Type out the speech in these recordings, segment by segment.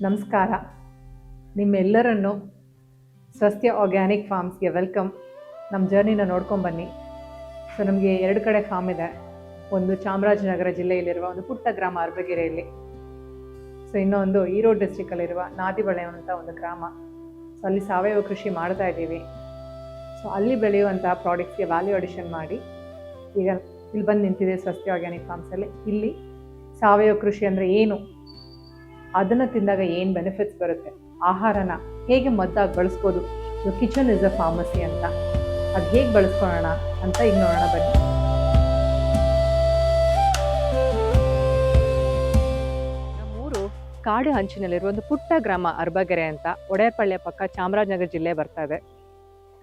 ನಮಸ್ಕಾರ. ನಿಮ್ಮೆಲ್ಲರನ್ನು ಸ್ವಸ್ತ್ಯ organic ಫಾರ್ಮ್ಸ್ಗೆ welcome. ನಮ್ಮ ಜರ್ನಿನ ನೋಡ್ಕೊಂಬನ್ನಿ ಸೊ ನಮಗೆ ಎರಡು ಕಡೆ ಫಾರ್ಮ್ ಇದೆ. ಒಂದು ಚಾಮರಾಜನಗರ ಜಿಲ್ಲೆಯಲ್ಲಿರುವ ಒಂದು ಪುಟ್ಟ ಗ್ರಾಮ ಅರ್ಬಗೆರೆಯಲ್ಲಿ. ಸೊ ಇನ್ನೊಂದು ಈರೋಡ್ ಡಿಸ್ಟಿಕಲ್ಲಿರುವ ನಾದಿಬಳೆ ಅಂತ ಒಂದು ಗ್ರಾಮ. ಸೊ ಅಲ್ಲಿ ಸಾವಯವ ಕೃಷಿ ಮಾಡ್ತಾ ಇದ್ದೀವಿ. ಸೊ ಅಲ್ಲಿ ಬೆಳೆಯುವಂತಹ ಪ್ರಾಡಕ್ಟ್ಸ್ಗೆ ವ್ಯಾಲ್ಯೂ ಅಡಿಷನ್ ಮಾಡಿ ಈಗ ಇಲ್ಲಿ ಬಂದು ನಿಂತಿದೆ ಸ್ವಸ್ತ್ಯ ಆರ್ಗ್ಯಾನಿಕ್ ಫಾರ್ಮ್ಸಲ್ಲಿ ಇಲ್ಲಿ ಸಾವಯವ ಕೃಷಿ ಅಂದರೆ ಏನು? ಅದನ್ನು ತಿಂದಾಗ ಏನು ಬೆನಿಫಿಟ್ಸ್ ಬರುತ್ತೆ? ಆಹಾರನ ಹೇಗೆ ಮದ್ದಾಗಿ ಬಳಸ್ಬೋದು? ಕಿಚನ್ ಇಸ್ ಅ ಫಾರ್ಮಸಿ ಅಂತ. ಅದು ಹೇಗೆ ಬಳಸ್ಕೊಳ್ಳೋಣ ಅಂತ ಈಗ ನೋಡೋಣ ಬನ್ನಿ. ನಮ್ಮೂರು ಕಾಡು ಹಂಚಿನಲ್ಲಿರುವ ಒಂದು ಪುಟ್ಟ ಗ್ರಾಮ ಅರ್ಬಗೆರೆ ಅಂತ ಒಡೆಯರ್ಪಳ್ಳಿಯ ಪಕ್ಕ ಚಾಮರಾಜನಗರ ಜಿಲ್ಲೆ ಬರ್ತಾ ಇದೆ.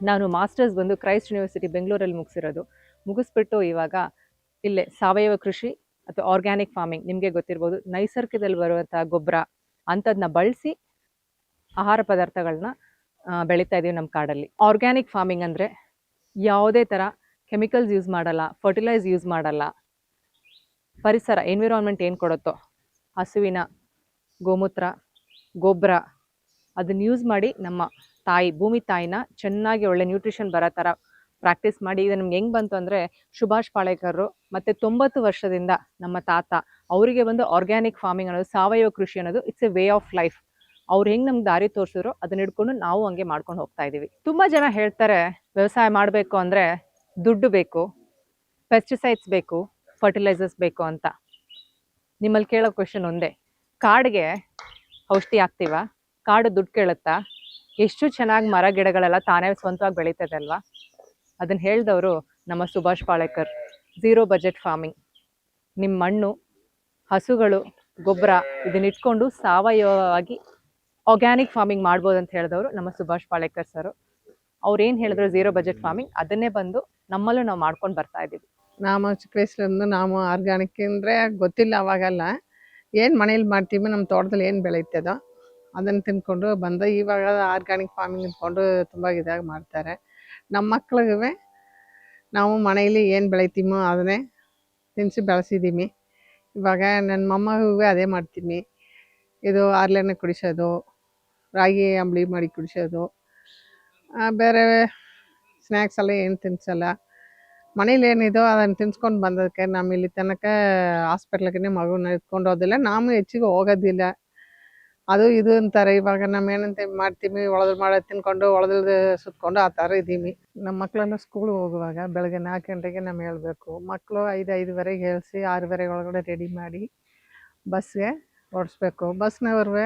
ನಾನು ಮಾಸ್ಟರ್ಸ್ ಬಂದು ಕ್ರೈಸ್ಟ್ ಯೂನಿವರ್ಸಿಟಿ ಬೆಂಗಳೂರಲ್ಲಿ ಮುಗಿಸಿರೋದು. ಮುಗಿಸ್ಬಿಟ್ಟು ಇವಾಗ ಇಲ್ಲೇ ಸಾವಯವ ಕೃಷಿ ಅಥವಾ ಆರ್ಗ್ಯಾನಿಕ್ ಫಾರ್ಮಿಂಗ್ ನಿಮಗೆ ಗೊತ್ತಿರ್ಬೋದು. ನೈಸರ್ಗಿಕದಲ್ಲಿ ಬರುವಂಥ ಗೊಬ್ಬರ ಅಂಥದನ್ನ ಬಳಸಿ ಆಹಾರ ಪದಾರ್ಥಗಳನ್ನ ಬೆಳೀತಾ ಇದ್ದೀವಿ ನಮ್ಮ ಕಾಡಲ್ಲಿ. ಆರ್ಗ್ಯಾನಿಕ್ ಫಾರ್ಮಿಂಗ್ ಅಂದರೆ ಯಾವುದೇ ಥರ ಕೆಮಿಕಲ್ಸ್ ಯೂಸ್ ಮಾಡಲ್ಲ ಫರ್ಟಿಲೈಸ್ ಯೂಸ್ ಮಾಡಲ್ಲ. ಪರಿಸರ ಎನ್ವಿರಾನ್ಮೆಂಟ್ ಏನು ಕೊಡುತ್ತೋ, ಹಸುವಿನ ಗೋಮೂತ್ರ, ಗೊಬ್ಬರ ಅದನ್ನ ಯೂಸ್ ಮಾಡಿ ನಮ್ಮ ತಾಯಿ, ಭೂಮಿ ತಾಯಿನ ಚೆನ್ನಾಗಿ ಒಳ್ಳೆ ನ್ಯೂಟ್ರಿಷನ್ ಬರೋ ಥರ ಪ್ರಾಕ್ಟೀಸ್ ಮಾಡಿ ಇದು ನಮ್ಗೆ ಹೆಂಗೆ ಬಂತು ಅಂದರೆ ಸುಭಾಷ್ ಪಾಳೇಕರ್ ಮತ್ತು ತೊಂಬತ್ತು ವರ್ಷದಿಂದ ನಮ್ಮ ತಾತ ಅವರಿಗೆ ಬಂದು ಆರ್ಗ್ಯಾನಿಕ್ ಫಾರ್ಮಿಂಗ್ ಅನ್ನೋದು, ಸಾವಯವ ಕೃಷಿ ಅನ್ನೋದು it's a way of life ಅವ್ರು ಹೆಂಗೆ ನಮ್ಗೆ ದಾರಿ ತೋರಿಸಿದ್ರು ಅದನ್ನ ಹಿಡ್ಕೊಂಡು ನಾವು ಹಂಗೆ ಮಾಡ್ಕೊಂಡು ಹೋಗ್ತಾ ಇದ್ದೀವಿ ತುಂಬ ಜನ ಹೇಳ್ತಾರೆ, ವ್ಯವಸಾಯ ಮಾಡಬೇಕು ಅಂದರೆ ದುಡ್ಡು ಬೇಕು ಪೆಸ್ಟಿಸೈಡ್ಸ್ ಬೇಕು ಫರ್ಟಿಲೈಸರ್ಸ್ ಬೇಕು ಅಂತ. ನಿಮ್ಮಲ್ಲಿ ಕೇಳೋ ಕ್ವೆಶನ್ ಒಂದೇ, ಕಾಡಿಗೆ ಔಷಧಿ ಹಾಕ್ತೀವಾ? ಕಾಡು ದುಡ್ಡು ಕೇಳುತ್ತಾ? ಎಷ್ಟು ಚೆನ್ನಾಗಿ ಮರ ಗಿಡಗಳೆಲ್ಲ ತಾನೇ ಸ್ವಂತವಾಗಿ ಬೆಳೀತದೆ ಅಲ್ವಾ? ಅದನ್ನ ಹೇಳಿದವರು ನಮ್ಮ Subhash Palekar. Zero budget farming ನಿಮ್ಮ ಮಣ್ಣು, ಹಸುಗಳು, ಗೊಬ್ಬರ ಇದನ್ನ ಇಟ್ಕೊಂಡು ಸಾವಯವವಾಗಿ ಆರ್ಗ್ಯಾನಿಕ್ ಫಾರ್ಮಿಂಗ್ ಮಾಡ್ಬೋದು ಅಂತ ಹೇಳಿದವರು ನಮ್ಮ ಸುಭಾಷ್ ಪಾಳೇಕರ್ ಸರ್. ಅವ್ರು ಏನು ಹೇಳಿದ್ರು ಝೀರೋ ಬಜೆಟ್ ಫಾರ್ಮಿಂಗ್ ಅದನ್ನೇ ಬಂದು ನಮ್ಮಲ್ಲೂ ನಾವು ಮಾಡ್ಕೊಂಡು ಬರ್ತಾ ಇದ್ದೀವಿ ನಾವು ಚಿಕ್ಕ ವಯಸ್ಸರಿಂದ ನಾವು ಆರ್ಗ್ಯಾನಿಕ್ ಅಂದರೆ ಗೊತ್ತಿಲ್ಲ ಅವಾಗಲ್ಲ. ಏನು ಮನೇಲಿ ಮಾಡ್ತೀವಿ ನಮ್ಮ ತೋಟದಲ್ಲಿ ಏನು ಬೆಳೀತದೋ. ಅದನ್ನು ತಿನ್ಕೊಂಡು ಬಂದು ಇವಾಗ ಆರ್ಗ್ಯಾನಿಕ್ ಫಾರ್ಮಿಂಗ್ ಇದ್ಕೊಂಡು ತುಂಬ ಇದಾಗಿ ಮಾಡ್ತಾರೆ. ನಮ್ಮ ಮಕ್ಳಿಗೆ ನಾವು ಮನೆಯಲ್ಲಿ ಏನು ಬೆಳಿತೀಮೋ ಅದನ್ನೇ ತಿನ್ನಿಸಿ ಬೆಳೆಸಿದ್ದೀವಿ ಇವಾಗ ನನ್ನ ಮೊಮ್ಮಗೂ ಅದೇ ಮಾಡ್ತೀನಿ. ಇದು ಆರ್ಲೆನ ಕುಡಿಸೋದು, ರಾಗಿ ಅಂಬಳಿ ಮಾಡಿ ಕುಡಿಸೋದು ಬೇರೆ ಸ್ನ್ಯಾಕ್ಸ್ ಎಲ್ಲ ಏನು ತಿನ್ಸಲ್ಲ. ಮನೇಲಿ ಏನಿದೋ ಅದನ್ನು ತಿನ್ಸ್ಕೊಂಡು ಬಂದದಕ್ಕೆ ನಮ್ಮ ಇಲ್ಲಿ ತನಕ ಹಾಸ್ಪಿಟ್ಲಿಗೆ ಮಗುನ ಎತ್ಕೊಂಡು ಹೋದಿಲ್ಲ. ನಾವು ಹೆಚ್ಚಿಗೆ ಹೋಗೋದಿಲ್ಲ. ಅದು ಇದು ಅಂತಾರೆ. ಇವಾಗ ನಮ್ಮ ಏನಂತ ಮಾಡ್ತೀವಿ ಒಳದು ಮಾಡೋದು ತಿನ್ಕೊಂಡು ಒಳದ ಸುತ್ಕೊಂಡು ಆ ಥರ ಇದ್ದೀವಿ. ನಮ್ಮ ಮಕ್ಕಳೆಲ್ಲ ಸ್ಕೂಲ್ ಹೋಗುವಾಗ ಬೆಳಗ್ಗೆ ನಾಲ್ಕು ಗಂಟೆಗೆ ನಾವು ಹೇಳ್ಬೇಕು. ಮಕ್ಕಳು ಐದು, ಐದುವರೆಗೆ ಹೇಳಿಸಿ ಆರೂವರೆ ಒಳಗಡೆ ರೆಡಿ ಮಾಡಿ ಬಸ್ಗೆ ಓಡಿಸ್ಬೇಕು ಬಸ್ನವ್ರು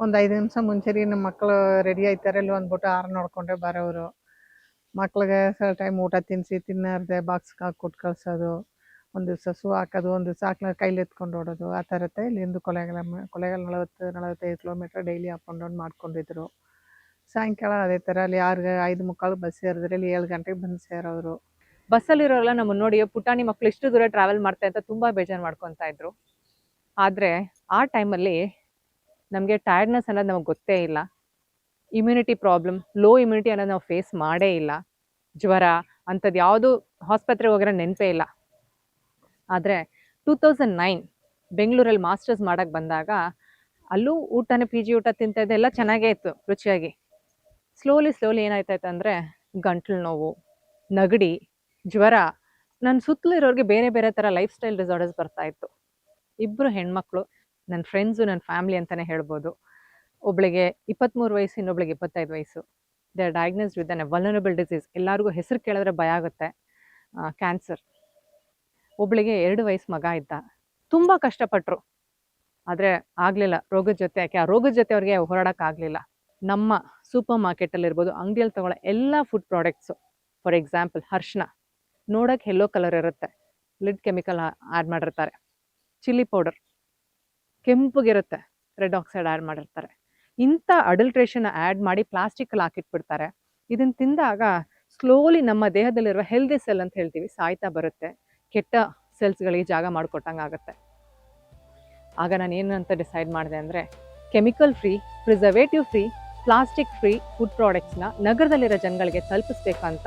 ಒಂದು ಐದು ನಿಮಿಷ ಮುಂಚೆ ನಮ್ಮ ಮಕ್ಕಳು ರೆಡಿ ಆಯ್ತಾರೆ ಇಲ್ಲಿ ಅಂದ್ಬಿಟ್ಟು ಆರು ನೋಡ್ಕೊಂಡೆ ಬರೋರು ಮಕ್ಳಿಗೆ ಸ್ವಲ್ಪ ಟೈಮ್ ಊಟ ತಿನ್ನಿಸಿ ತಿನ್ನರ್ದೆ ಬಾಕ್ಸ್ಗೆ ಹಾಕಿ ಕೊಟ್ಟು ಕಳ್ಸೋದು. ಒಂದು ದಿವಸ ಸೂ ಹಾಕೋದು, ಒಂದು ದಿವಸ ಹಾಕ್ಲ ಕೈಲಿ ಎತ್ಕೊಂಡು ಓಡೋದು, ಆ ಥರತ್ತೆ ಇಲ್ಲಿಂದ ಕೊಲೆಗಳ ಕೊಲೆಗಾಲ ನಲವತ್ತು, ನಲವತ್ತೈದು kilometre daily up and down ಮಾಡ್ಕೊಂಡಿದ್ರು. ಸಾಯಂಕಾಲ ಅದೇ ಥರ ಅಲ್ಲಿ ಆರು ಐದು ಮುಕ್ಕಾಲು ಬಸ್ ಸೇರಿದ್ರೆ ಇಲ್ಲಿ ಏಳು ಗಂಟೆಗೆ ಬಂದು ಸೇರೋರು. ಬಸ್ಸಲ್ಲಿರೋರೆಲ್ಲ ನಮ್ಮನ್ನು ನೋಡಿ ಪುಟಾಣಿ ಮಕ್ಕಳು ಇಷ್ಟು ದೂರ ಟ್ರಾವೆಲ್ ಮಾಡ್ತಾ ಅಂತ ತುಂಬ ಬೇಜಾರು ಮಾಡ್ಕೊತಾ ಇದ್ರು. ಆದರೆ ಆ ಟೈಮಲ್ಲಿ ನಮಗೆ ಟಯರ್ಡ್ನೆಸ್ ಅನ್ನೋದು ನಮಗೆ ಗೊತ್ತೇ ಇಲ್ಲ. ಇಮ್ಯುನಿಟಿ ಪ್ರಾಬ್ಲಮ್ ಲೋ ಇಮ್ಯುನಿಟಿ ಅನ್ನೋದು ನಾವು ಫೇಸ್ ಮಾಡೇ ಇಲ್ಲ. ಜ್ವರ, ಅಂಥದ್ದು ಯಾವುದು ಆಸ್ಪತ್ರೆಗೆ ಹೋಗಿರೋ ನೆನಪೇ ಇಲ್ಲ. ಆದರೆ ಟೂ ತೌಸಂಡ್ ನೈನ್ ಬೆಂಗಳೂರಲ್ಲಿ ಮಾಸ್ಟರ್ಸ್ ಮಾಡೋಕ್ಕೆ ಬಂದಾಗ ಅಲ್ಲೂ ಊಟನೇ ಪಿ ಜಿ ಊಟ ತಿಂತಿದ್ದೆ ಎಲ್ಲ ಚೆನ್ನಾಗೇ ಇತ್ತು ರುಚಿಯಾಗಿ. ಸ್ಲೋಲಿ ಸ್ಲೋಲಿ ಏನಾಯ್ತಾಯ್ತು ಅಂದರೆ ಗಂಟ್ಲು ನೋವು, ನಗಡಿ, ಜ್ವರ ನನ್ನ ಸುತ್ತಲೂ ಇರೋರಿಗೆ ಬೇರೆ ಬೇರೆ ಥರ ಲೈಫ್ ಸ್ಟೈಲ್ ಡಿಸಾರ್ಡರ್ಸ್ ಬರ್ತಾಯಿತ್ತು. ಇಬ್ಬರು ಹೆಣ್ಮಕ್ಳು ನನ್ನ ಫ್ರೆಂಡ್ಸು ನನ್ನ ಫ್ಯಾಮ್ಲಿ ಅಂತಲೇ ಹೇಳ್ಬೋದು. ಒಬ್ಳಿಗೆ ಇಪ್ಪತ್ತ್ಮೂರು ವಯಸ್ಸು, ಇನ್ನೊಬ್ಳಿಗೆ ಇಪ್ಪತ್ತೈದು ವಯಸ್ಸು. They are diagnosed with an vulnerable disease ಎಲ್ಲರಿಗೂ ಹೆಸರು ಕೇಳಿದ್ರೆ ಭಯ ಆಗುತ್ತೆ. ಕ್ಯಾನ್ಸರ್ ಒಬ್ಳಿಗೆ ಎರಡು ವಯಸ್ಸು ಮಗ ಇದ್ದ. ತುಂಬ ಕಷ್ಟಪಟ್ಟರು ಆದರೆ ಆಗಲಿಲ್ಲ. ರೋಗದ ಜೊತೆ ಯಾಕೆ? ಆ ರೋಗದ ಜೊತೆ ಅವ್ರಿಗೆ ಹೋರಾಡೋಕ್ಕಾಗಲಿಲ್ಲ ನಮ್ಮ ಸೂಪರ್ ಮಾರ್ಕೆಟಲ್ಲಿರ್ಬೋದು ಅಂಗಡಿಯಲ್ಲಿ ತೊಗೊಳ್ಳೋ ಎಲ್ಲ ಫುಡ್ ಪ್ರಾಡಕ್ಟ್ಸು ಫಾರ್ ಎಕ್ಸಾಂಪಲ್ ಹರ್ಷಣ ನೋಡೋಕೆ ಎಲ್ಲೋ ಕಲರ್ ಇರುತ್ತೆ. ಲಿಡ್ ಕೆಮಿಕಲ್ ಆ್ಯಡ್ ಮಾಡಿರ್ತಾರೆ. ಚಿಲ್ಲಿ ಪೌಡರ್ ಕೆಂಪಗಿರುತ್ತೆ. ರೆಡ್ ಆಕ್ಸೈಡ್ ಆ್ಯಡ್ ಮಾಡಿರ್ತಾರೆ. ಇಂಥ ಅಡಲ್ಟ್ರೇಷನ್ ಆ್ಯಡ್ ಮಾಡಿ ಪ್ಲಾಸ್ಟಿಕಲ್ಲಿ ಹಾಕಿಟ್ಬಿಡ್ತಾರೆ. ಇದನ್ನು ತಿಂದಾಗ ಸ್ಲೋಲಿ ನಮ್ಮ ದೇಹದಲ್ಲಿರುವ ಹೆಲ್ದಿ ಸೆಲ್ ಅಂತ ಹೇಳ್ತೀವಿ, ಸಾಯ್ತಾ ಬರುತ್ತೆ. ಕೆಟ್ಟ ಸೆಲ್ಸ್ಗಳಿಗೆ ಜಾಗ ಮಾಡಿಕೊಟ್ಟಂಗೆ ಆಗುತ್ತೆ. ಆಗ ನಾನು ಏನು ಅಂತ ಡಿಸೈಡ್ ಮಾಡಿದೆ ಅಂದರೆ, chemical free, preservative free, plastic free food ಪ್ರಾಡಕ್ಟ್ಸ್ನ ನಗರದಲ್ಲಿರೋ ಜನಗಳಿಗೆ ತಲುಪಿಸ್ಬೇಕಂತ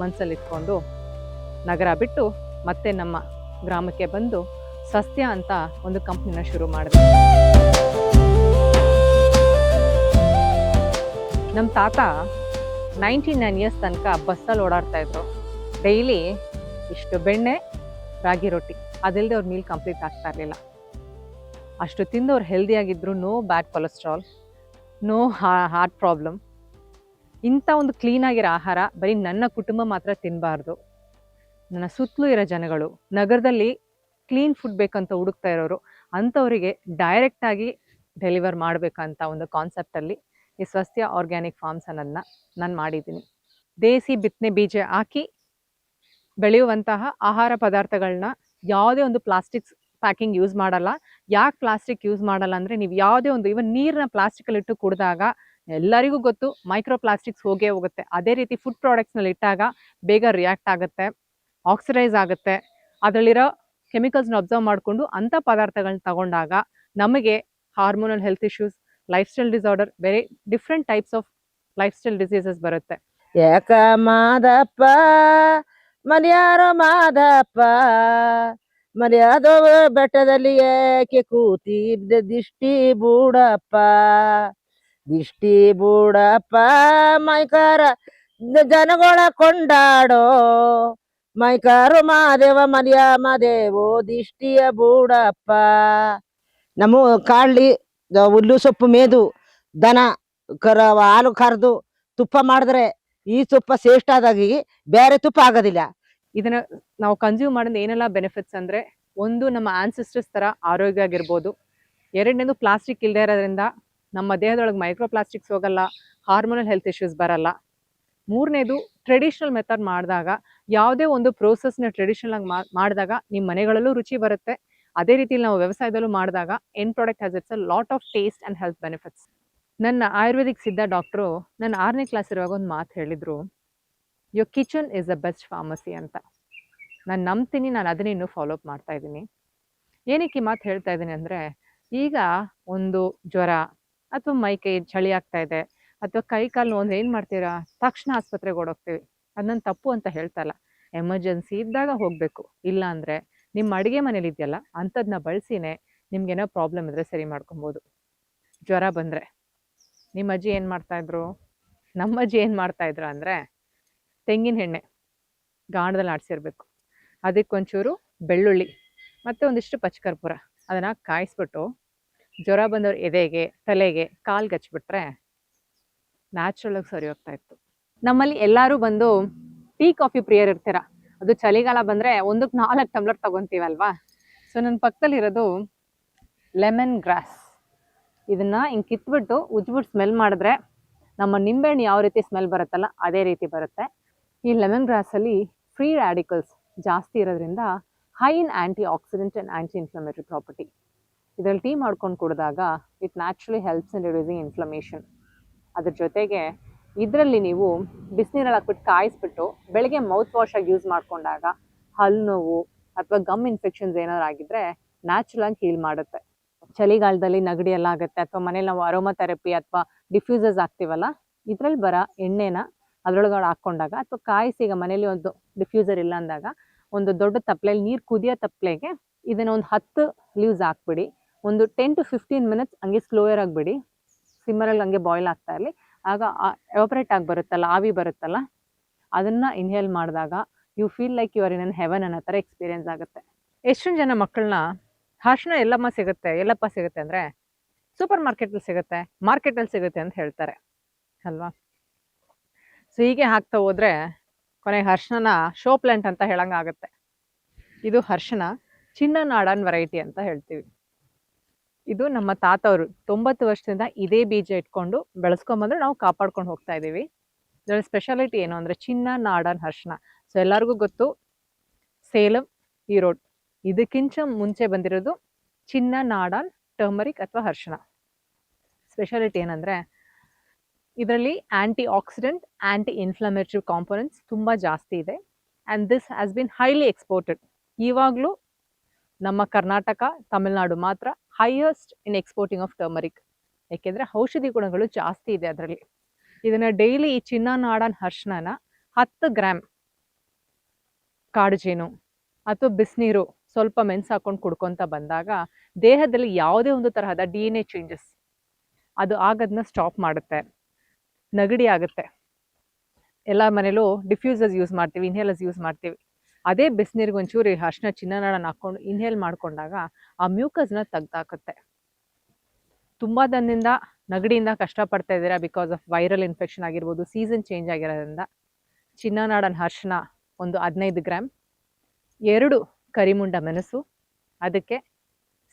ಮನಸ್ಸಲ್ಲಿಟ್ಕೊಂಡು ನಗರ ಬಿಟ್ಟು ಮತ್ತೆ ನಮ್ಮ ಗ್ರಾಮಕ್ಕೆ ಬಂದು ಸಸ್ಯ ಅಂತ ಒಂದು ಕಂಪ್ನಿನ ಶುರು ಮಾಡಿದೆ. ನಮ್ಮ ತಾತ ನೈಂಟಿ ನೈನ್ ಇಯರ್ಸ್ ತನಕ ಬಸ್ಸಲ್ಲಿ ಓಡಾಡ್ತಾ ಇದ್ರು. ಡೈಲಿ ಇಷ್ಟು ಬೆಣ್ಣೆ ರಾಗಿ ರೊಟ್ಟಿ. ಅದಿಲ್ಲದೆ ಅವ್ರ ಮೀಲ್ ಕಂಪ್ಲೀಟ್ ಆಗ್ತಾ ಇರಲಿಲ್ಲ. ಅಷ್ಟು ತಿಂದು ಅವ್ರು ಹೆಲ್ದಿಯಾಗಿದ್ದರು no bad cholesterol no heart problem ಇಂಥ ಒಂದು ಕ್ಲೀನಾಗಿರೋ ಆಹಾರ ಬರೀ ನನ್ನ ಕುಟುಂಬ ಮಾತ್ರ ತಿನ್ನಬಾರ್ದು ನನ್ನ ಸುತ್ತಲೂ ಇರೋ ಜನಗಳು, ನಗರದಲ್ಲಿ ಕ್ಲೀನ್ ಫುಡ್ ಬೇಕಂತ ಹುಡುಕ್ತಾ ಇರೋರು, ಅಂಥವರಿಗೆ ಡೈರೆಕ್ಟಾಗಿ ಡೆಲಿವರ್ ಮಾಡಬೇಕಂತ ಒಂದು ಕಾನ್ಸೆಪ್ಟಲ್ಲಿ ಈ ಸ್ವಸ್ಥ ಆರ್ಗ್ಯಾನಿಕ್ ಫಾರ್ಮ್ಸ್ ಅನ್ನೋದನ್ನ ನಾನು ಮಾಡಿದ್ದೀನಿ. ದೇಸಿ ಬಿತ್ತನೆ ಬೀಜ ಹಾಕಿ ಬೆಳೆಯುವಂತಹ ಆಹಾರ ಪದಾರ್ಥಗಳನ್ನ ಯಾವುದೇ ಒಂದು ಪ್ಲಾಸ್ಟಿಕ್ಸ್ ಪ್ಯಾಕಿಂಗ್ ಯೂಸ್ ಮಾಡಲ್ಲ. ಯಾಕೆ ಪ್ಲಾಸ್ಟಿಕ್ ಯೂಸ್ ಮಾಡಲ್ಲ ಅಂದರೆ ನೀವು ಯಾವುದೇ ಒಂದು ಇವನ್ ನೀರನ್ನ ಪ್ಲಾಸ್ಟಿಕಲ್ಲಿ ಇಟ್ಟು ಕುಡಿದಾಗ ಎಲ್ಲರಿಗೂ ಗೊತ್ತು ಮೈಕ್ರೋ ಪ್ಲಾಸ್ಟಿಕ್ಸ್ ಹೋಗೇ ಹೋಗುತ್ತೆ. ಅದೇ ರೀತಿ ಫುಡ್ ಪ್ರಾಡಕ್ಟ್ಸ್ನಲ್ಲಿ ಇಟ್ಟಾಗ ಬೇಗ ರಿಯಾಕ್ಟ್ ಆಗುತ್ತೆ, ಆಕ್ಸಿಡೈಸ್ ಆಗುತ್ತೆ. ಅದರಲ್ಲಿರೋ ಕೆಮಿಕಲ್ಸ್ನ ಅಬ್ಸರ್ವ್ ಮಾಡಿಕೊಂಡು ಅಂಥ ಪದಾರ್ಥಗಳನ್ನ ತಗೊಂಡಾಗ ನಮಗೆ hormonal health issues lifestyle disorder ಬೇರೆ different types of lifestyle diseases ಬರುತ್ತೆ. ಯಾಕ ಮಾದಪ್ಪ ಮರ್ಯಾರೋ ಮಾದಪ್ಪ ಮರ್ಯಾದೋ ಬೆಟ್ಟದಲ್ಲಿ ಏಕೆ ಕೂತಿದ್ದ ದಿಷ್ಟಿ ಬೂಡಪ್ಪ ದಿಷ್ಟಿ ಬೂಡಪ್ಪ, ಮೈಕಾರ ಜನಗಳ ಕೊಂಡಾಡೋ, ಮೈಕಾರು ಮಾದೇವ, ಮರ್ಯ ಮಾದೇವೋ, ದಿಷ್ಟಿಯ ಬೂಡಪ್ಪ. ನಮ್ಮ ಕಾಳ್ಳಿ, ದ- ಹುಲ್ಲು ಸೊಪ್ಪು ಮೇದು, ದನ ಕರ ಹಾಲು ಕರೆದು ತುಪ್ಪ ಮಾಡಿದ್ರೆ ಈ ತುಪ್ಪ ಆದಾಗಿ ಬೇರೆ ತುಪ್ಪ ಆಗೋದಿಲ್ಲ. ಇದನ್ನ ನಾವು ಕನ್ಸ್ಯೂಮ್ ಮಾಡೋದು ಏನೆಲ್ಲ ಬೆನಿಫಿಟ್ಸ್ ಅಂದ್ರೆ ಒಂದು ನಮ್ಮ ಆನ್ಸಿಸ್ಟರ್ಸ್ ತರ ಆರೋಗ್ಯ ಆಗಿರ್ಬೋದು. ಎರಡನೇದು ಪ್ಲಾಸ್ಟಿಕ್ ಇಲ್ಲದೆ ಇರೋದ್ರಿಂದ ನಮ್ಮ ದೇಹದೊಳಗೆ ಮೈಕ್ರೋ ಪ್ಲಾಸ್ಟಿಕ್ಸ್ ಹೋಗಲ್ಲ ಹಾರ್ಮೋನಲ್ ಹೆಲ್ತ್ ಇಶ್ಯೂಸ್ ಬರಲ್ಲ. ಮೂರನೇದು ಟ್ರೆಡಿಷನಲ್ ಮೆಥಡ್ ಮಾಡಿದಾಗ ಯಾವುದೇ ಒಂದು ಪ್ರೋಸೆಸ್ನ ಟ್ರೆಡಿಷನಲ್ ಆಗಿ ಮಾಡಿದಾಗ ನಿಮ್ಮ ಮನೆಗಳಲ್ಲೂ ರುಚಿ ಬರುತ್ತೆ. ಅದೇ ರೀತಿಯಲ್ಲಿ ನಾವು ವ್ಯವಸಾಯದಲ್ಲೂ ಮಾಡಿದಾಗ an product has it's a lot of taste and health benefits ನನ್ನ ಆಯುರ್ವೇದಿಕ್ ಸಿದ್ಧ ಡಾಕ್ಟ್ರು ನನ್ನ ಆರನೇ ಕ್ಲಾಸ್ ಇರುವಾಗ ಒಂದು ಮಾತು ಹೇಳಿದ್ರು. Your kitchen is the best pharmacy ಅಂತ. ನಾನು ನಂಬ್ತೀನಿ, ನಾನು ಅದನ್ನೇ ಇನ್ನೂ ಫಾಲೋಅಪ್ ಮಾಡ್ತಾ ಇದ್ದೀನಿ. ಏನಕ್ಕೆ ಮಾತು ಹೇಳ್ತಾ ಇದ್ದೀನಿ ಅಂದರೆ, ಈಗ ಒಂದು ಜ್ವರ ಅಥವಾ ಮೈ ಕೈ ಚಳಿ ಆಗ್ತಾ ಇದೆ, ಅಥವಾ ಕೈ ಕಾಲು ನೋವು ಏನು ಮಾಡ್ತೀರಾ? ತಕ್ಷಣ ಆಸ್ಪತ್ರೆಗೆ ಓಡೋಗ್ತೀವಿ. ಅದನ್ನ ತಪ್ಪು ಅಂತ ಹೇಳ್ತಾ ಇಲ್ಲ. ಎಮರ್ಜೆನ್ಸಿ ಇದ್ದಾಗ ಹೋಗಬೇಕು. ಇಲ್ಲ ಅಂದರೆ ನಿಮ್ಮ ಅಡುಗೆ ಮನೇಲಿ ಇದೆಯಲ್ಲ ಅಂಥದ್ದನ್ನ ಬಳಸಿನೇ ನಿಮ್ಗೇನೋ ಪ್ರಾಬ್ಲಮ್ ಇದ್ದರೆ ಸರಿ ಮಾಡ್ಕೊಬೋದು. ಜ್ವರ ಬಂದರೆ. ನಿಮ್ಮ ಅಜ್ಜಿ ಏನು ಮಾಡ್ತಾಯಿದ್ರು ನಮ್ಮ ಅಜ್ಜಿ ಏನು ಮಾಡ್ತಾಯಿದ್ರು ಅಂದರೆ ತೆಂಗಿನ ಎಣ್ಣೆ ಗಾಣದಲ್ಲಿ ಆಡಿಸಿರ್ಬೇಕು. ಅದಕ್ಕೊಂಚೂರು ಬೆಳ್ಳುಳ್ಳಿ ಮತ್ತು ಒಂದಿಷ್ಟು ಪಚ್ಚಕರ್ಪೂರ ಅದನ್ನು ಕಾಯಿಸ್ಬಿಟ್ಟು ಜ್ವರ ಬಂದವ್ರ ಎದೆಗೆ, ತಲೆಗೆ ಕಾಲು ಗಚ್ಚಿಬಿಟ್ರೆ ನ್ಯಾಚುರಲ್ ಆಗಿ ಸರಿ ಹೋಗ್ತಾ ಇತ್ತು. ನಮ್ಮಲ್ಲಿ ಎಲ್ಲರೂ ಬಂದು ಟೀ, ಕಾಫಿ ಪ್ರಿಯರ್ ಇರ್ತೀರ? ಅದು ಚಳಿಗಾಲ ಬಂದರೆ ಒಂದಕ್ಕೆ ನಾಲ್ಕು ಟಮ್ಲರ್ ತೊಗೊತೀವಲ್ವಾ? ಸೊ ನನ್ನ ಪಕ್ಕದಲ್ಲಿರೋದು ಲೆಮನ್ ಗ್ರಾಸ್. ಇದನ್ನ ಹಿಂಗೆ ಕಿತ್ಬಿಟ್ಟು ಉಜ್ಬಿಟ್ಟು ಸ್ಮೆಲ್ ಮಾಡಿದ್ರೆ ನಮ್ಮ ನಿಂಬೆಹಣ್ಣು ಯಾವ ರೀತಿ ಸ್ಮೆಲ್ ಬರುತ್ತಲ್ಲ ಅದೇ ರೀತಿ ಬರುತ್ತೆ. ಈ ಲೆಮನ್ ಗ್ರಾಸಲ್ಲಿ ಫ್ರೀ ರ್ಯಾಡಿಕಲ್ಸ್ ಜಾಸ್ತಿ ಇರೋದ್ರಿಂದ high in anti oxidant and anti inflammatory property ಇದರಲ್ಲಿ ಟೀ ಮಾಡ್ಕೊಂಡು ಕುಡಿದಾಗ it naturally helps in reducing inflammation ಅದ್ರ ಜೊತೆಗೆ ಇದರಲ್ಲಿ ನೀವು ಬಿಸಿನೀರಲ್ಲಿ ಹಾಕ್ಬಿಟ್ಟು ಕಾಯಿಸ್ಬಿಟ್ಟು ಬೆಳಗ್ಗೆ ಮೌತ್ ವಾಶ್ ಆಗಿ ಯೂಸ್ ಮಾಡ್ಕೊಂಡಾಗ ಹಲ್ಲು ನೋವು ಅಥವಾ ಗಮ್ ಇನ್ಫೆಕ್ಷನ್ಸ್ ಏನಾದ್ರು ಆಗಿದ್ರೆ ನ್ಯಾಚುರಲ್ ಹೀಲ್ ಮಾಡುತ್ತೆ. ಚಳಿಗಾಲದಲ್ಲಿ ನಗಡಿ ಎಲ್ಲ ಆಗುತ್ತೆ ಅಥವಾ ಮನೇಲಿ ನಾವು ಅರೋಮಾ ಥೆರಪಿ ಅಥವಾ ಡಿಫ್ಯೂಸರ್ಸ್ ಆಗ್ತೀವಲ್ಲ ಇದ್ರಲ್ಲಿ ಬರೋ ಎಣ್ಣೆನ ಅದ್ರೊಳಗಡೆ ಹಾಕ್ಕೊಂಡಾಗ ಅಥವಾ ಕಾಯಿಸಿ ಈಗ ಮನೇಲಿ ಒಂದು ಡಿಫ್ಯೂಸರ್ ಇಲ್ಲ ಅಂದಾಗ ಒಂದು ದೊಡ್ಡ ತಪ್ಪಲೆಯಲ್ಲಿ ನೀರು ಕುದಿಯೋ ತಪ್ಪಲೆಗೆ ಇದನ್ನ ಒಂದು ಹತ್ತು ಲೀವ್ಸ್ ಹಾಕ್ಬಿಡಿ. ಒಂದು ಟೆನ್ ಟು ಫಿಫ್ಟೀನ್ ಮಿನಿಟ್ಸ್ ಹಂಗೆ ಸ್ಲೋಯರ್ ಆಗಿಬಿಡಿ. ಸಿಮ್ಮರಲ್ಲಿ ಹಂಗೆ ಬಾಯ್ಲ್ ಆಗ್ತಾ ಇರಲಿ. ಆಗ ಎವಾಪ್ರೇಟ್ ಆಗಿ ಬರುತ್ತಲ್ಲ, ಆವಿ ಬರುತ್ತಲ್ಲ, ಅದನ್ನ ಇನ್ಹೇಲ್ ಮಾಡಿದಾಗ you feel like you are in an heaven ಅನ್ನೋ ಥರ ಎಕ್ಸ್ಪೀರಿಯನ್ಸ್ ಆಗುತ್ತೆ. ಎಷ್ಟೊಂದು ಜನ ಮಕ್ಕಳನ್ನ ಅರ್ಶಿನ ಎಲ್ಲಮ್ಮ ಸಿಗುತ್ತೆ, ಎಲ್ಲಪ್ಪ ಸಿಗುತ್ತೆ ಅಂದರೆ ಸೂಪರ್ ಮಾರ್ಕೆಟಲ್ಲಿ ಸಿಗುತ್ತೆ ಮಾರ್ಕೆಟಲ್ಲಿ ಸಿಗುತ್ತೆ ಅಂತ ಹೇಳ್ತಾರೆ. ಅಲ್ವಾ? ಸೊ ಹೀಗೆ ಹಾಕ್ತಾ ಹೋದ್ರೆ ಕೊನೆಗೆ ಹರ್ಷನ ಶೋ ಪ್ಲಾಂಟ್ ಅಂತ ಹೇಳಂಗಾಗತ್ತೆ. ಇದು ಹರ್ಷನ ಚಿನ್ನ ನಾಡನ್ ವೆರೈಟಿ ಅಂತ ಹೇಳ್ತೀವಿ. ಇದು ನಮ್ಮ ತಾತವರು ತೊಂಬತ್ತು ವರ್ಷದಿಂದ ಇದೇ ಬೀಜ ಇಟ್ಕೊಂಡು ಬೆಳೆಸ್ಕೊಂಬಂದ್ರೆ ನಾವು ಕಾಪಾಡ್ಕೊಂಡು ಹೋಗ್ತಾ ಇದ್ದೀವಿ. ಇದರಲ್ಲಿ ಸ್ಪೆಷಾಲಿಟಿ ಏನು ಅಂದರೆ ಚಿನ್ನ ನಾಡನ್ ಹರ್ಷನ ಸೊ ಎಲ್ಲರಿಗೂ ಗೊತ್ತು, ಸೇಲಂ, ಈರೋಡ್. ಇದಕ್ಕಿಂತ ಮುಂಚೆ ಬಂದಿರೋದು ಚಿನ್ನ ನಾಡನ್ ಟರ್ಮರಿಕ್ ಅಥವಾ ಹರ್ಷಣ. ಸ್ಪೆಷಾಲಿಟಿ ಏನಂದರೆ ಇದರಲ್ಲಿ anti oxidant anti inflammatory components ತುಂಬ ಜಾಸ್ತಿ ಇದೆ. And this has been highly exported ಇವಾಗಲೂ ನಮ್ಮ ಕರ್ನಾಟಕ, ತಮಿಳುನಾಡು ಮಾತ್ರ highest in exporting of turmeric ಏಕೆಂದರೆ ಔಷಧಿ ಗುಣಗಳು ಜಾಸ್ತಿ ಇದೆ ಅದರಲ್ಲಿ. ಇದನ್ನು ಡೈಲಿ ಈ ಚಿನ್ನ, ನಾಡನ್ ಹರ್ಷಣನ ಹತ್ತು ಗ್ರಾಮ್ ಕಾಡು ಜೇನು ಅಥವಾ ಬಿಸಿನೀರು ಸ್ವಲ್ಪ ಮೆನ್ಸ್ ಹಾಕೊಂಡು ಕುಡ್ಕೊತ ಬಂದಾಗ ದೇಹದಲ್ಲಿ ಯಾವುದೇ ಒಂದು ತರಹದ ಡಿ ಎನ್ ಎ ಚೇಂಜಸ್ ಅದು ಆಗೋದನ್ನ ಸ್ಟಾಪ್ ಮಾಡುತ್ತೆ. ನೆಗಡಿ ಆಗುತ್ತೆ. ಎಲ್ಲ ಮನೇಲೂ ಡಿಫ್ಯೂಸರ್ಸ್ ಯೂಸ್ ಮಾಡ್ತೀವಿ ಇನ್ಹೇಲರ್ಸ್ ಯೂಸ್ ಮಾಡ್ತೀವಿ. ಅದೇ ಬಿಸಿನೀರಿಗೆ ಒಂಚೂರು ಅರ್ಶಿನ ಚಿನ್ನನಾಡನ್ನು ಹಾಕ್ಕೊಂಡು ಇನ್ಹೇಲ್ ಮಾಡ್ಕೊಂಡಾಗ ಆ ಮ್ಯೂಕಸ್ನ ತೆಗ್ದಾಕತ್ತೆ. ತುಂಬ ದಿನದಿಂದ ನೆಗಡಿಯಿಂದ ಕಷ್ಟಪಡ್ತಾ ಇದ್ದೀರಾ? ಬಿಕಾಸ್ ಆಫ್ ವೈರಲ್ ಇನ್ಫೆಕ್ಷನ್ ಆಗಿರ್ಬೋದು ಸೀಸನ್ ಚೇಂಜ್ ಆಗಿರೋದ್ರಿಂದ. ಚಿನ್ನನಾಡನ ಅರ್ಶಿನ ಒಂದು ಹದಿನೈದು ಗ್ರಾಮ್ ಎರಡು ಕರಿಮುಂಡ ಮೆಣಸು. ಅದಕ್ಕೆ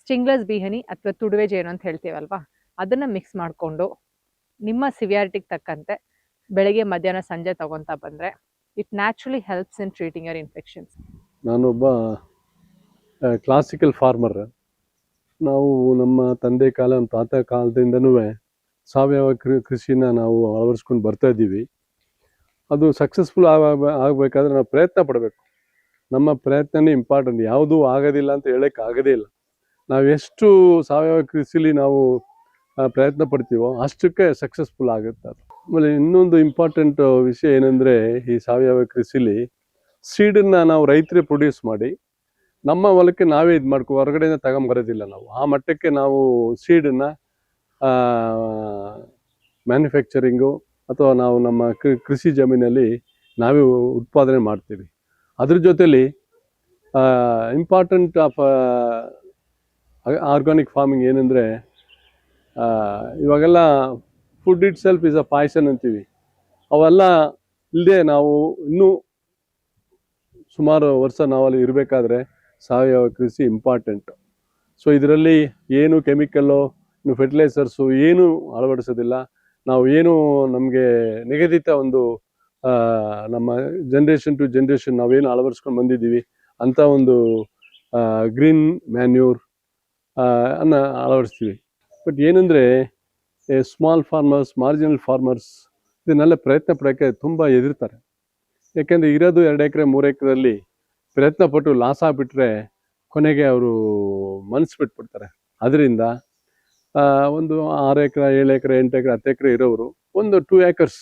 ಸ್ಟಿಂಗ್ಲಸ್ ಬಿಹನಿ ಅಥವಾ ತುಡುವೆ ಜೇನು ಅಂತ ಹೇಳ್ತೀವಲ್ವಾ? ಅದನ್ನು ಮಿಕ್ಸ್ ಮಾಡಿಕೊಂಡು ನಿಮ್ಮ ಸಿವಿಯಾರಿಟಿಗೆ ತಕ್ಕಂತೆ ಬೆಳಗ್ಗೆ, ಮಧ್ಯಾಹ್ನ, ಸಂಜೆ ತಗೊತಾ ಬಂದರೆ it naturally helps in treating your infections. ನಾನೊಬ್ಬ ಕ್ಲಾಸಿಕಲ್ ಫಾರ್ಮರ್. ನಾವು ನಮ್ಮ ತಂದೆ ಕಾಲ ತಾತ ಕಾಲದಿಂದನೂ ಸಾವಯವ ಕೃಷಿನ ನಾವು ಅಳವಡಿಸ್ಕೊಂಡು ಬರ್ತಾ ಇದ್ದೀವಿ. ಅದು ಸಕ್ಸಸ್ಫುಲ್ ಆಗ, ಆಗಬೇಕಾದ್ರೆ ನಾವು ಪ್ರಯತ್ನ ಪಡಬೇಕು. ನಮ್ಮ ಪ್ರಯತ್ನನೇ ಇಂಪಾರ್ಟೆಂಟ್. ಯಾವುದೂ ಆಗೋದಿಲ್ಲ ಅಂತ ಹೇಳೋಕ್ಕಾಗದೇ ಆಗೋದೇ ಇಲ್ಲ. ನಾವು ಎಷ್ಟು ಸಾವಯವ ಕೃಷಿಲಿ ನಾವು ಪ್ರಯತ್ನ ಪಡ್ತೀವೋ ಅಷ್ಟಕ್ಕೆ ಸಕ್ಸಸ್ಫುಲ್ ಆಗುತ್ತೆ ಅದು. ಆಮೇಲೆ ಇನ್ನೊಂದು ಇಂಪಾರ್ಟೆಂಟ್ ವಿಷಯ ಏನಂದರೆ ಈ ಸಾವಯವ ಕೃಷಿಲಿ ಸೀಡನ್ನು ನಾವು ರೈತರೇ ಪ್ರೊಡ್ಯೂಸ್ ಮಾಡಿ ನಮ್ಮ ಹೊಲಕ್ಕೆ ನಾವೇ ಇದು ಮಾಡ್ಕೊ, ಹೊರಗಡೆಯಿಂದ ತಗೊಂಬರೋದಿಲ್ಲ ನಾವು. ಆ ಮಟ್ಟಕ್ಕೆ ನಾವು ಸೀಡನ್ನು ಮ್ಯಾನುಫ್ಯಾಕ್ಚರಿಂಗು ಅಥವಾ ನಾವು ನಮ್ಮ ಕೃಷಿ ಜಮೀನಲ್ಲಿ ನಾವೇ ಉತ್ಪಾದನೆ ಮಾಡ್ತೀವಿ. ಅದ್ರ ಜೊತೆಲಿ ಇಂಪಾರ್ಟೆಂಟ್ ಆಫ್ ಆರ್ಗಾನಿಕ್ ಫಾರ್ಮಿಂಗ್ ಏನಂದರೆ ಇವಾಗೆಲ್ಲ food itself is a poison ಅಂತೀವಿ. ಅವೆಲ್ಲ ಇಲ್ಲದೆ ನಾವು ಇನ್ನೂ ಸುಮಾರು ವರ್ಷ ನಾವಲ್ಲಿ ಇರಬೇಕಾದ್ರೆ ಸಾವಯವ ಕೃಷಿ ಇಂಪಾರ್ಟೆಂಟ್ ಸೊ ಇದರಲ್ಲಿ ಏನು ಕೆಮಿಕಲ್ಲು ಇನ್ನು ಫರ್ಟಿಲೈಸರ್ಸು ಏನೂ ಅಳವಡಿಸೋದಿಲ್ಲ. ನಾವು ಏನು ನಮಗೆ ನಿಗದಿತ ಒಂದು ನಮ್ಮ ಜನ್ರೇಷನ್ ಟು ಜನ್ರೇಷನ್ ನಾವೇನು ಅಳವಡಿಸ್ಕೊಂಡು ಬಂದಿದ್ದೀವಿ, ಅಂಥ ಒಂದು ಗ್ರೀನ್ ಮ್ಯಾನ್ಯೂರ್ ಅನ್ನ ಅಳವಡಿಸ್ತೀವಿ. ಬಟ್ ಏನಂದರೆ ಸ್ಮಾಲ್ ಫಾರ್ಮರ್ಸ್ ಮಾರ್ಜಿನಲ್ ಫಾರ್ಮರ್ಸ್ ಇದನ್ನೆಲ್ಲ ಪ್ರಯತ್ನ ಪಡೋಕ್ಕೆ ತುಂಬ ಎದುರ್ತಾರೆ ಯಾಕೆಂದರೆ ಇರೋದು ಎರಡು ಎಕರೆ, ಮೂರು ಎಕರೆಯಲ್ಲಿ ಪ್ರಯತ್ನ ಪಟ್ಟು ಲಾಸ್ ಆಗಿಬಿಟ್ರೆ ಕೊನೆಗೆ ಅವರು ಮನಸ್ಸು ಬಿಟ್ಬಿಡ್ತಾರೆ. ಅದರಿಂದ ಒಂದು ಆರು ಎಕರೆ, ಏಳು ಎಕರೆ, ಎಂಟು ಎಕರೆ, ಹತ್ತು ಎಕರೆ ಇರೋರು ಒಂದು ಟೂ ಏಕರ್ಸ್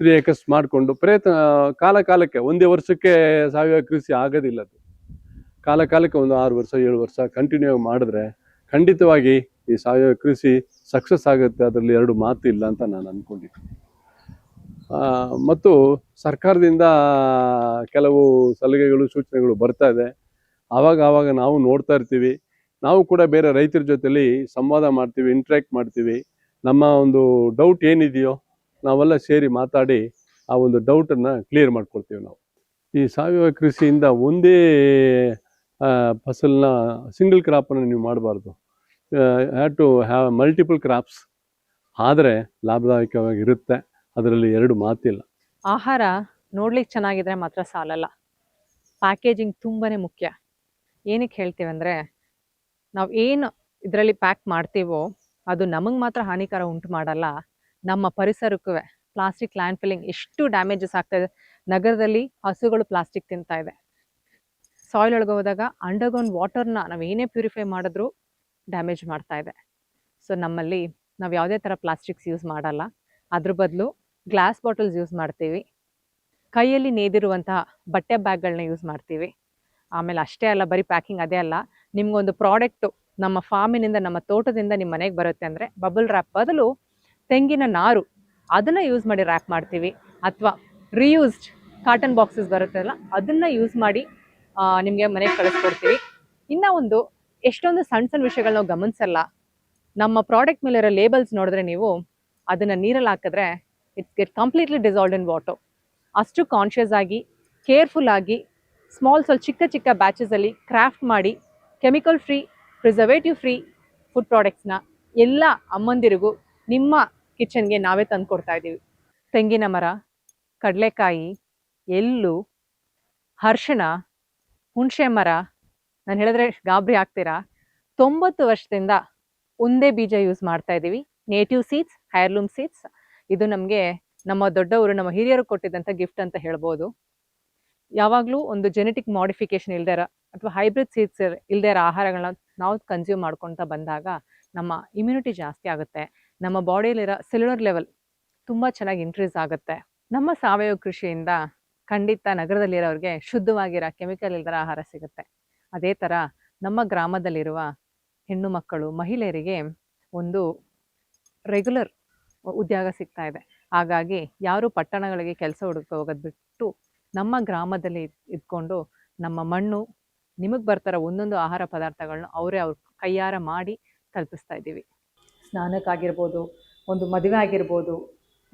ತ್ರೀ ಏಕರ್ಸ್ ಮಾಡಿಕೊಂಡು ಪ್ರಯತ್ನ ಕಾಲ ಕಾಲಕ್ಕೆ ಒಂದೇ ವರ್ಷಕ್ಕೆ ಸಾವಯವ ಕೃಷಿ ಆಗೋದಿಲ್ಲ ಅದು. ಕಾಲ ಕಾಲಕ್ಕೆ ಒಂದು ಆರು ವರ್ಷ, ಏಳು ವರ್ಷ ಕಂಟಿನ್ಯೂ ಮಾಡಿದ್ರೆ ಖಂಡಿತವಾಗಿ ಈ ಸಾವಯವ ಕೃಷಿ ಸಕ್ಸಸ್ ಆಗುತ್ತೆ. ಅದರಲ್ಲಿ ಎರಡು ಮಾತು ಇಲ್ಲ ಅಂತ ನಾನು ಅಂದ್ಕೊಂಡಿದ್ದೀನಿ ಮತ್ತು ಸರ್ಕಾರದಿಂದ ಕೆಲವು ಸಲಹೆಗಳು, ಸೂಚನೆಗಳು ಬರ್ತಾ ಇದೆ. ಆವಾಗ ಆವಾಗ ನಾವು ನೋಡ್ತಾ ಇರ್ತೀವಿ. ನಾವು ಕೂಡ ಬೇರೆ ರೈತರ ಜೊತೆಲಿ ಸಂವಾದ ಮಾಡ್ತೀವಿ ಇಂಟ್ರ್ಯಾಕ್ಟ್ ಮಾಡ್ತೀವಿ. ನಮ್ಮ ಒಂದು ಡೌಟ್ ಏನಿದೆಯೋ ನಾವೆಲ್ಲ ಸೇರಿ ಮಾತಾಡಿ ಆ ಒಂದು ಡೌಟನ್ನು ಕ್ಲಿಯರ್ ಮಾಡ್ಕೊಳ್ತೀವಿ ನಾವು. ಈ ಸಾವಯವ ಕೃಷಿಯಿಂದ ಒಂದೇ ಫಸಲನ್ನ ಸಿಂಗಲ್ ಕ್ರಾಪನ್ನು ನೀವು ಮಾಡಬಾರ್ದು. Have to have multiple crops ಆದರೆ ಲಾಭದಾಯಕವಾಗಿರುತ್ತೆ. ಅದರಲ್ಲಿ ಎರಡು ಮಾತಿಲ್ಲ. ಆಹಾರ ನೋಡ್ಲಿಕ್ಕೆ ಚೆನ್ನಾಗಿದ್ರೆ ಮಾತ್ರ ಸಾಲಲ್ಲ. ಪ್ಯಾಕೇಜಿಂಗ್ ತುಂಬಾ ಮುಖ್ಯ. ಏನಕ್ಕೆ ಹೇಳ್ತೀವಿ ಅಂದರೆ, ನಾವು ಏನು ಇದರಲ್ಲಿ ಪ್ಯಾಕ್ ಮಾಡ್ತೀವೋ, ಅದು ನಮಗೆ ಮಾತ್ರ ಹಾನಿಕರ ಉಂಟು ಮಾಡಲ್ಲ. ನಮ್ಮ ಪರಿಸರಕ್ಕೂ ಪ್ಲಾಸ್ಟಿಕ್ ಲ್ಯಾಂಡ್ ಫಿಲ್ಲಿಂಗ್ ಎಷ್ಟು ಡ್ಯಾಮೇಜಸ್ ಆಗ್ತಾ ಇದೆ. ನಗರದಲ್ಲಿ ಹಸುಗಳು ಪ್ಲಾಸ್ಟಿಕ್ ತಿಂತಾ ಇದೆ. ಸಾಯಿಲ್ ಒಳಗೆ ಹೋದಾಗ ಅಂಡರ್ಗ್ರೌಂಡ್ ವಾಟರ್ನ ನಾವು ಏನೇ ಪ್ಯೂರಿಫೈ ಮಾಡಿದ್ರೂ ಡ್ಯಾಮೇಜ್ ಮಾಡ್ತಾ ಇದೆ. ಸೊ ನಮ್ಮಲ್ಲಿ ನಾವು ಯಾವುದೇ ಥರ ಪ್ಲಾಸ್ಟಿಕ್ಸ್ ಯೂಸ್ ಮಾಡಲ್ಲ. ಅದ್ರ ಬದಲು ಗ್ಲಾಸ್ ಬಾಟಲ್ಸ್ ಯೂಸ್ ಮಾಡ್ತೀವಿ. ಕೈಯಲ್ಲಿ ನೇದಿರುವಂತಹ ಬಟ್ಟೆ ಬ್ಯಾಗ್ಗಳನ್ನ ಯೂಸ್ ಮಾಡ್ತೀವಿ. ಆಮೇಲೆ ಅಷ್ಟೇ ಅಲ್ಲ, ಬರೀ ಪ್ಯಾಕಿಂಗ್ ಅದೇ ಅಲ್ಲ, ನಿಮ್ಗೊಂದು ಪ್ರಾಡಕ್ಟು ನಮ್ಮ ಫಾರ್ಮಿನಿಂದ ನಮ್ಮ ತೋಟದಿಂದ ನಿಮ್ಮ ಮನೆಗೆ ಬರುತ್ತೆ ಅಂದರೆ ಬಬಲ್ ರ್ಯಾಪ್ ಬದಲು ತೆಂಗಿನ ನಾರು ಅದನ್ನು ಯೂಸ್ ಮಾಡಿ ರ್ಯಾಪ್ ಮಾಡ್ತೀವಿ. ಅಥವಾ ರೀಯೂಸ್ಡ್ ಕಾಟನ್ ಬಾಕ್ಸಸ್ ಬರುತ್ತಲ್ಲ, ಅದನ್ನು ಯೂಸ್ ಮಾಡಿ ನಿಮಗೆ ಮನೆಗೆ ಕಳಿಸ್ಕೊಡ್ತೀವಿ. ಇನ್ನೂ ಒಂದು ಎಷ್ಟೊಂದು ಸಣ್ಣ ಸಣ್ಣ ವಿಷಯಗಳು ನಾವು ಗಮನಿಸಲ್ಲ. ನಮ್ಮ ಪ್ರಾಡಕ್ಟ್ ಮೇಲಿರೋ ಲೇಬಲ್ಸ್ ನೋಡಿದ್ರೆ ನೀವು ಅದನ್ನು ನೀರಲ್ಲಿ ಹಾಕಿದ್ರೆ it's get completely dissolved in water ಅಷ್ಟು ಕಾನ್ಷಿಯಸ್ ಆಗಿ ಕೇರ್ಫುಲ್ ಆಗಿ ಸ್ಮಾಲ್ ಸ್ವಲ್ಪ ಚಿಕ್ಕ ಚಿಕ್ಕ ಬ್ಯಾಚಸಲ್ಲಿ ಕ್ರಾಫ್ಟ್ ಮಾಡಿ chemical free preservative free food ಪ್ರಾಡಕ್ಟ್ಸ್ನ ಎಲ್ಲ ಅಮ್ಮಂದಿರಿಗೂ ನಿಮ್ಮ ಕಿಚನ್ಗೆ ನಾವೇ ತಂದು ಕೊಡ್ತಾ ಇದ್ದೀವಿ. ತೆಂಗಿನ ಮರ, ಕಡಲೆಕಾಯಿ, ಎಳ್ಳು, ಅರ್ಶಿಣ ಹುಣಸೆ ಮರ, ನಾನು ಹೇಳಿದ್ರೆ ಗಾಬರಿ ಆಗ್ತೀರಾ? ತೊಂಬತ್ತು ವರ್ಷದಿಂದ ಒಂದೇ ಬೀಜ ಯೂಸ್ ಮಾಡ್ತಾ ಇದ್ದೀವಿ. ನೇಟಿವ್ ಸೀಡ್ಸ್ ಹೈರ್ಲೂಮ್ ಸೀಡ್ಸ್ ಇದು ನಮಗೆ ನಮ್ಮ ದೊಡ್ಡವರು, ನಮ್ಮ ಹಿರಿಯರು ಕೊಟ್ಟಿದ್ದಂಥ ಗಿಫ್ಟ್ ಅಂತ ಹೇಳ್ಬೋದು. ಯಾವಾಗಲೂ ಒಂದು ಜೆನೆಟಿಕ್ ಮಾಡಿಫಿಕೇಶನ್ ಇಲ್ದೇ ಇರೋ ಅಥವಾ ಹೈಬ್ರಿಡ್ ಸೀಡ್ಸ್ ಇಲ್ಲದೇ ಇರೋ ಆಹಾರಗಳನ್ನ ನಾವು ಕನ್ಸ್ಯೂಮ್ ಮಾಡ್ಕೊತಾ ಬಂದಾಗ ನಮ್ಮ ಇಮ್ಯುನಿಟಿ ಜಾಸ್ತಿ ಆಗುತ್ತೆ. ನಮ್ಮ ಬಾಡಿಯಲ್ಲಿರೋ ಸೆಲ್ಯುಲರ್ ಲೆವೆಲ್ ತುಂಬ ಚೆನ್ನಾಗಿ ಇನ್ಕ್ರೀಸ್ ಆಗುತ್ತೆ. ನಮ್ಮ ಸಾವಯವ ಕೃಷಿಯಿಂದ ಖಂಡಿತ ನಗರದಲ್ಲಿರೋರಿಗೆ ಶುದ್ಧವಾಗಿರೋ ಕೆಮಿಕಲ್ ಇಲ್ಲದ ಆಹಾರ ಸಿಗುತ್ತೆ. ಅದೇ ಥರ ನಮ್ಮ ಗ್ರಾಮದಲ್ಲಿರುವ ಹೆಣ್ಣು ಮಕ್ಕಳು, ಮಹಿಳೆಯರಿಗೆ ಒಂದು ರೆಗ್ಯುಲರ್ ಉದ್ಯೋಗ ಸಿಗ್ತಾ ಇದೆ. ಹಾಗಾಗಿ ಯಾರು ಪಟ್ಟಣಗಳಿಗೆ ಕೆಲಸ ಹುಡುಕ ಹೋಗೋದು ಬಿಟ್ಟು ನಮ್ಮ ಗ್ರಾಮದಲ್ಲಿ ಇದ್- ಇದ್ಕೊಂಡು ನಮ್ಮ ಮಣ್ಣು ನಿಮಗೆ ಬರ್ತಾರ ಒಂದೊಂದು ಆಹಾರ ಪದಾರ್ಥಗಳನ್ನ ಅವರೇ ಅವ್ರ ಕೈಯಾರ ಮಾಡಿ ತಲುಪಿಸ್ತಾ ಇದ್ದೀವಿ. ಸ್ನಾನಕ್ಕಾಗಿರ್ಬೋದು, ಒಂದು ಮದುವೆ ಆಗಿರ್ಬೋದು,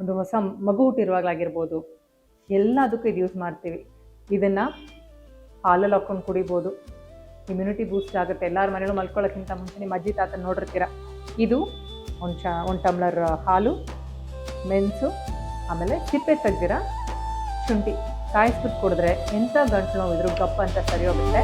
ಒಂದು ಹೊಸ ಮಗು ಹುಟ್ಟಿರುವಾಗಲಾಗಿರ್ಬೋದು ಎಲ್ಲದಕ್ಕೂ ಇದು ಯೂಸ್ ಮಾಡ್ತೀವಿ. ಇದನ್ನು ಹಾಲಲ್ಲಿ ಹಾಕ್ಕೊಂಡು ಕುಡಿಬೋದು. ಇಮ್ಯುನಿಟಿ ಬೂಸ್ಟ್ ಆಗುತ್ತೆ. ಎಲ್ಲರ ಮನೇಲೂ ಮಲ್ಕೊಳ್ಳೋಕ್ಕಿಂತ ಮುಂಚೆ ನಿಮ್ಮ ಅಜ್ಜಿ ತಾತ ನೋಡಿರ್ತೀರ? ಇದು ಒಂದು ಚ, ಒಂದು ಟಮ್ಲರ್ ಹಾಲು, ಮೆಣಸು, ಆಮೇಲೆ ಸಿಪ್ಪೆ ತೆಗ್ದಿರ ಶುಂಠಿ. ಕಾಯಿಸ್ಬಿಟ್ಟು ಕುಡಿದ್ರೆ ಎಂಥ ಗಂಟಲು ನೋವು ಇದ್ರು ಗಪ್ಪ ಅಂತ ಸರಿ ಹೋಗುತ್ತೆ